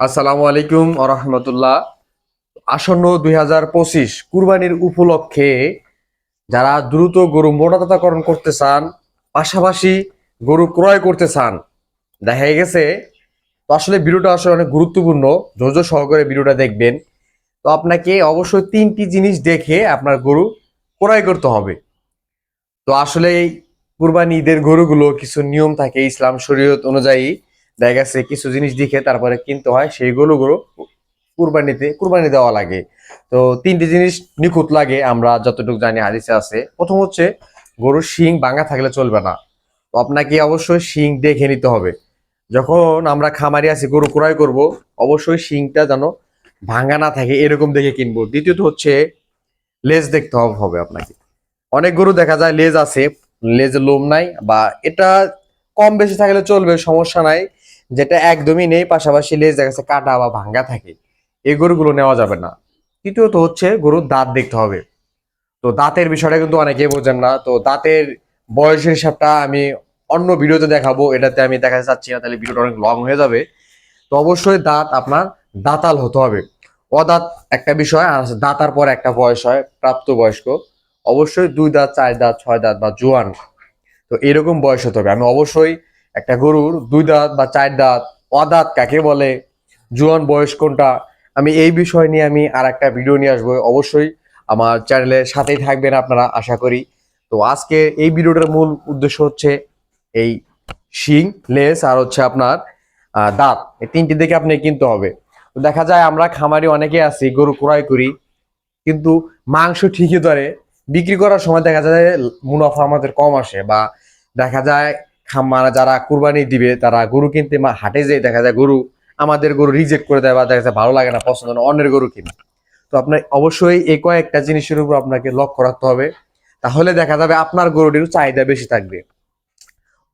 আসসালামু আলাইকুম আরহামতুল্লাহ আসন্ন দুই হাজার পঁচিশ কুরবানির উপলক্ষে যারা দ্রুত গরু মোটাতাতাকরণ করতে চান, পাশাপাশি গরু ক্রয় করতে চান, দেখা গেছে। তো আসলে ভিডিওটা আসলে অনেক গুরুত্বপূর্ণ, ধৈর্য সহকারে ভিডিওটা দেখবেন। তো আপনাকে অবশ্যই তিনটি জিনিস দেখে আপনার গরু ক্রয় করতে হবে। তো আসলে কুরবানি ঈদের গরুগুলো কিছু নিয়ম থাকে ইসলাম শরীয়ত অনুযায়ী। দেখা গেছে কিছু জিনিস দেখে তারপরে কিনতে হয় সেই গরুগুলো কুরবানিতে, কুরবানি দেওয়া লাগে। তো তিনটি জিনিস নিখুঁত লাগে, আমরা যতটুকু জানি হাদিসে আছে। প্রথম হচ্ছে, গরুর শিং ভাঙা থাকলে চলবে না। তো আপনাকে অবশ্যই শিং দেখে নিতে হবে। যখন আমরা খামারি আছি, গরু ক্রয় করব, অবশ্যই শিংটা যেন ভাঙা না থাকে, এরকম দেখে কিনবো। দ্বিতীয়ত হচ্ছে, লেজ দেখতে হবে আপনাকে। অনেক গরু দেখা যায় লেজ আছে, লেজে লোম নাই বা এটা কম বেশি থাকলে চলবে, সমস্যা নাই। যেটা একদমই নেই, পাশাপাশি লেজ দেখা যাচ্ছে কাটা বা ভাঙ্গা থাকে। এই গরুগুলো নেওয়া যাবে না। তৃতীয়ত হচ্ছে গরুর দাঁত দেখতে হবে। তো দাঁতের বিষয়টা কিন্তু অনেকেই বোঝেন না। তো দাঁতের বয়সের হিসাবটা আমি অন্য ভিডিওতে দেখাবো। এটাতে আমি দেখাতে চাচ্ছি না, তাহলে ভিডিওটা অনেক লং হয়ে যাবে। তো অবশ্যই দাঁত আপনার দাঁতাল হতে হবে। অদাঁত একটা বিষয়, আর দাঁতার পর একটা বয়স হয় প্রাপ্ত বয়স্ক অবশ্যই দুই দাঁত, চার দাঁত, ছয় দাঁত বা জোয়ান। তো এরকম বয়স হতে হবে। আমি অবশ্যই একটা গরুর দুই দাঁত বা চার দাঁত, অদাঁত কাকে বলে? জোয়ান বয়স কোনটা? আমি এই বিষয় নিয়ে আমি আর একটা ভিডিও নিয়ে আসব। অবশ্যই আমার চ্যানেলের সাথেই থাকবেন আপনারা, আশা করি। তো আজকে এই ভিডিওটার মূল উদ্দেশ্য হচ্ছে এই শিং, লেস আর হচ্ছে আপনার দাঁত। এই তিনটি দেখে আপনি কিনতে হবে। তো দেখা যায় আমরা খামারি অনেকে আছি, গরু ক্রয় করি, কিন্তু মাংস ঠিকই ধরে। বিক্রি করার সময় দেখা যায় মুনাফা আমাদের কম আসে বা দেখা যায় খামার যারা কুরবানি দিবে, তারা গরু কিনতে মা হাটে যেয়ে দেখা যায় গরু আমাদের গরু রিজেক্ট করে দেয় বা দেখা যায় ভালো লাগে না, পছন্দ না, অন্যের গরু কিনে। তো আপনার অবশ্যই এই কয়েকটা জিনিসের উপর আপনাকে লক্ষ্য রাখতে হবে। তাহলে দেখা যাবে আপনার গরুটির চাহিদা বেশি থাকবে।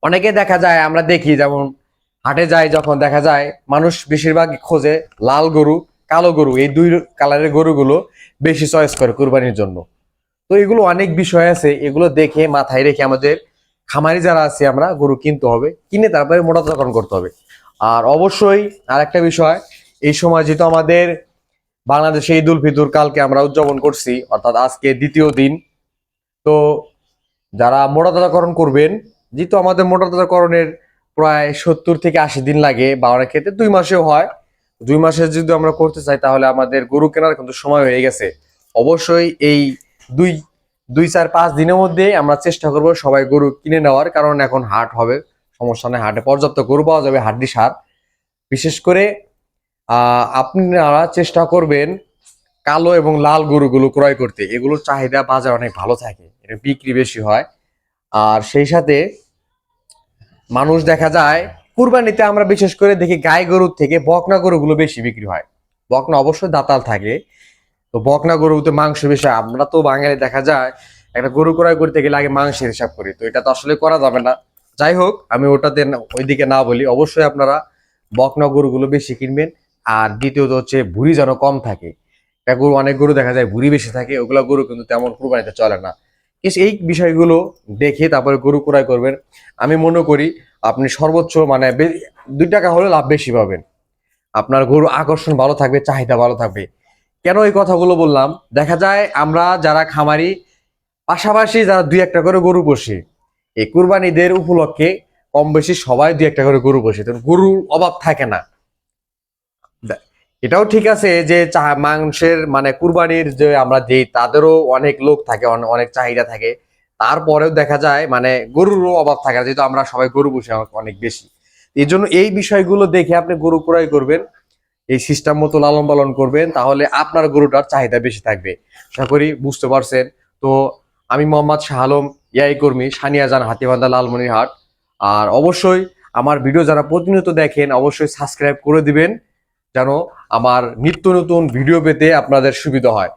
অনেকে দেখা যায়, আমরা দেখি যেমন হাটে যায় যখন দেখা যায় মানুষ বেশিরভাগ খোঁজে লাল গরু, কালো গরু, এই দুই কালারের গরুগুলো বেশি চয়েস করে কুরবানির জন্য। তো এগুলো অনেক বিষয় আছে, এগুলো দেখে মাথায় রেখে আমাদের খামারি যারা আছে আমরা, গরু কিনতে হবে, কিনে তারপরে মোটাতাকরণ করতে হবে। আর অবশ্যই আর একটা বিষয়, এই সময় যেহেতু আমাদের বাংলাদেশে ঈদ উল ফিতর কালকে আমরা উদযাপন করছি, অর্থাৎ আজকে দ্বিতীয় দিন, তো যারা মোটাতাজাকরণ করবেন, যেহেতু আমাদের মোটাতাজাকরণের প্রায় সত্তর থেকে আশি দিন লাগে, বা অনেক ক্ষেত্রে দুই মাসেও হয়, দুই মাসে যদি আমরা করতে চাই, তাহলে আমাদের গরু কেনার কিন্তু সময় হয়ে গেছে। অবশ্যই এই দুই দুই চার পাঁচ দিনের মধ্যে আমরা চেষ্টা করব সবাই গরু কিনে নেওয়ার, কারণ এখন হাট হবে, সমস্যা নেই, হাটে পর্যাপ্ত গরু পাওয়া যাবে, হাড্ডি সার। বিশেষ করে আপনারা চেষ্টা করবেন কালো এবং লাল গরুগুলো ক্রয় করতে। এগুলোর চাহিদা বাজার অনেক ভালো থাকে, এটা বিক্রি বেশি হয়। আর সেই সাথে মানুষ দেখা যায়, কুরবানিতে আমরা বিশেষ করে দেখি গাই গরুর থেকে বকনা গরুগুলো বেশি বিক্রি হয়। বকনা অবশ্যই দাতাল থাকে তো বকনা গরুতে মাংস বেশি আমরা তো বাঙালি, দেখা যায় একটা গরু ক্রয় করতে গেলে আগে মাংসের হিসাব করি। তো এটা তো আসলে করা যাবে না। যাই হোক, আমি ওটাতে ওইদিকে না বলি, অবশ্যই আপনারা বকনা গরুগুলো বেশি কিনবেন। আর দ্বিতীয়ত হচ্ছে ভুঁড়ি যেন কম থাকে। একটা গরু, অনেক গরু দেখা যায় ভুঁড়ি বেশি থাকে, ওগুলো গরু কিন্তু তেমন কুরবানিতে চলে না। এই বিষয়গুলো দেখে তারপরে গরু ক্রয় করবেন। আমি মনে করি আপনি সর্বোচ্চ মানে দুই টাকা হলে লাভ বেশি পাবেন। আপনার গরু আকর্ষণ ভালো থাকবে, চাহিদা ভালো থাকবে। কেন এই কথাগুলো বললাম? দেখা যায় আমরা যারা খামারি, পাশাপাশি যারা দুই একটা করে গরু বসি এই কুরবানিদের উপলক্ষে কম বেশি সবাই দুই একটা করে গরু তো গরুর অভাব থাকে না। এটাও ঠিক আছে যে মাংসের মানে কুরবানির যে আমরা দিই, তাদেরও অনেক লোক থাকে, অনে- অনেক চাহিদা থাকে। তারপরেও দেখা যায় মানে গরুরও অভাব থাকে যেহেতু আমরা সবাই গরু বসে অনেক বেশি। এই জন্য এই বিষয়গুলো দেখে আপনি গরু ক্রয় করবেন। এই সিস্টেম মতো লালন পালন করবেন, তাহলে আপনার গরুটার চাহিদা বেশি থাকবে। আশা করি বুঝতে পারছেন। তো আমি মোহাম্মদ শাহ আলম ইয়াই কর্মী সানিয়া জান হাতিবান্ধা, লালমনিরহাট। আর অবশ্যই আমার ভিডিও যারা প্রতিনিয়ত দেখেন, অবশ্যই সাবস্ক্রাইব করে দিবেন, যেন আমার নিত্য নতুন ভিডিও পেতে আপনাদের সুবিধা হয়।